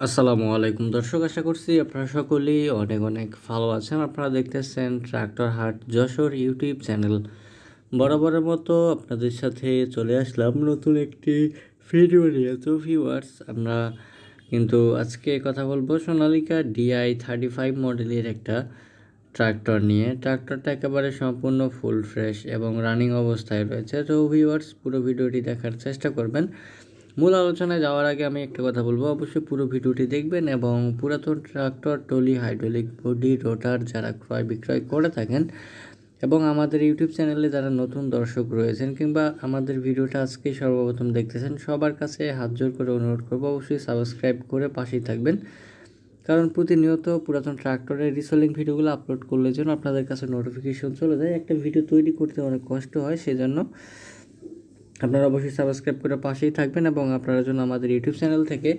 আসসালামু আলাইকুম দর্শক, আশা করছি আপনারা সকলেই অনেক অনেক ভালো আছেন। আপনারা দেখতেছেন ট্রাক্টর হাট যশোর ইউটিউব চ্যানেল। বরাবরের মতো আপনাদের সাথে চলে আসলাম নতুন একটি ভিডিও নিয়ে। তো ভিউয়ার্স আমরা কিন্তু আজকে কথা বলব সোনালিকা ডিআই থার্টি ফাইভ মডেলের একটা ট্রাক্টর নিয়ে। ট্রাক্টরটা একেবারে সম্পূর্ণ ফুল ফ্রেশ এবং রানিং অবস্থায় রয়েছে। তো ভিউয়ার্স পুরো ভিডিওটি দেখার চেষ্টা করবেন। মূল আলোচনায় যাওয়ার আগে আমি একটা কথা বলব। অবশ্যই পুরো ভিডিওটি দেখবেন এবং পুরাতন tractor trolley hydraulic body, rotor যারা ক্রয় বিক্রয় করে থাকেন এবং আমাদের ইউটিউব চ্যানেলে যারা নতুন দর্শক রয়েছেন কিংবা আমাদের ভিডিওটা আজকে সর্বপ্রথম দেখতেছেন, সবার কাছে হাত জোর করে অনুরোধ করব অবশ্যই সাবস্ক্রাইব করে পাশেই থাকবেন। কারণ প্রতিনিয়ত পুরাতন ট্রাক্টরের রিসেলিং ভিডিওগুলো আপলোড করলে যেন আপনাদের কাছে নোটিফিকেশন চলে যায়। একটা ভিডিও তৈরি করতে অনেক কষ্ট হয়, সেজন্য আপনারা অবশ্যই সাবস্ক্রাইব করে পাশেই থাকবেন এবং আপনারা যেন আমাদের ইউটিউব চ্যানেল থেকে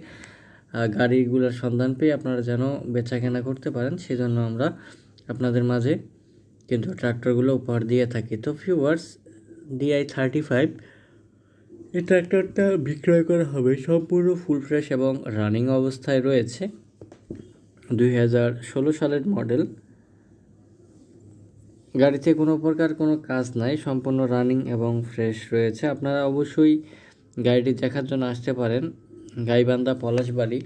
গাড়িগুলোর সন্ধান পেয়ে আপনারা যেন বেচা কেনা করতে পারেন, সেজন্য আমরা আপনাদের মাঝে কিন্তু ট্রাক্টরগুলো উপহার দিয়ে থাকি। তো ভিউয়ার্স ডিআই থার্টি ফাইভ এই ট্রাক্টরটা বিক্রয় করা হবে সম্পূর্ণ ফুল ফ্রেশ এবং রানিং অবস্থায় রয়েছে। দুই হাজার ষোলো সালের মডেল গাড়িতে কোনো প্রকার কোনো কাজ নাই, সম্পূর্ণ রানিং এবং ফ্রেশ রয়েছে। আপনারা অবশ্যই গাড়িটি দেখার জন্য আসতে পারেন। গাইবান্ধা পলাশবাড়ি।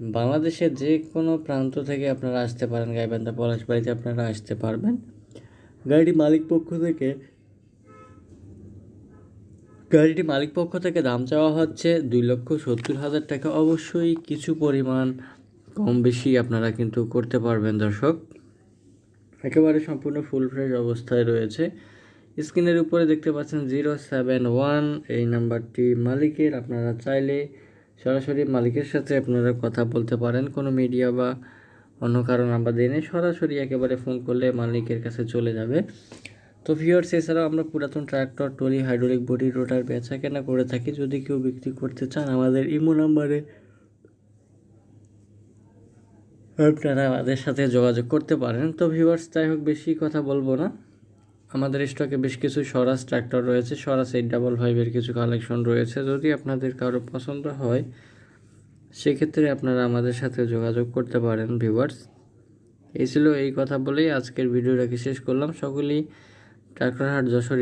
বাংলাদেশের যে কোনো প্রান্ত থেকে আপনারা আসতে পারেন। গাইবান্ধা পলাশবাড়িতে আপনারা আসতে পারবেন। গাড়িটি মালিক পক্ষ থেকে গাড়িটি মালিক পক্ষ থেকে দাম চাওয়া হচ্ছে দুই লক্ষ সত্তর হাজার টাকা। অবশ্যই কিছু পরিমাণ কম বেশি আপনারা কিন্তু করতে পারবেন দর্শক। একেবারে সম্পূর্ণ ফুল ফ্রেশ অবস্থায় রয়েছে। স্ক্রিনের উপরে দেখতে পাচ্ছেন জিরো সেভেন ওয়ান, এই নাম্বারটি মালিকের। আপনারা চাইলে সরাসরি মালিকের সাথে আপনারা কথা বলতে পারেন, কোনো মিডিয়া বা অন্য কারও নাম্বার দিয়ে সরাসরি একেবারে ফোন করলে মালিকের কাছে চলে যাবে। তো ভিওর্স এছাড়াও আমরা পুরাতন tractor trolley hydraulic body rotor বেচা কেনা করে থাকি। যদি কেউ বিক্রি করতে চান, আমাদের ইমো নাম্বারে আপনারা আমাদের সাথে যোগাযোগ করতে পারেন। তো ভিউয়ার্স যাই হোক, বেশি কথা বলব না। আমাদের স্টকে বেশ কিছু স্বরাজ ট্র্যাক্টর রয়েছে। স্বরাজ এইট ডাবল ফাইভের কিছু কালেকশন রয়েছে। যদি আপনাদের কারও পছন্দ হয়, সেক্ষেত্রে আপনারা আমাদের সাথে যোগাযোগ করতে পারেন ভিউয়ার্স এই ছিল এই কথা বলেই আজকের ভিডিওটাকে শেষ করলাম। সকলেই ট্র্যাক্টর হাট যশোর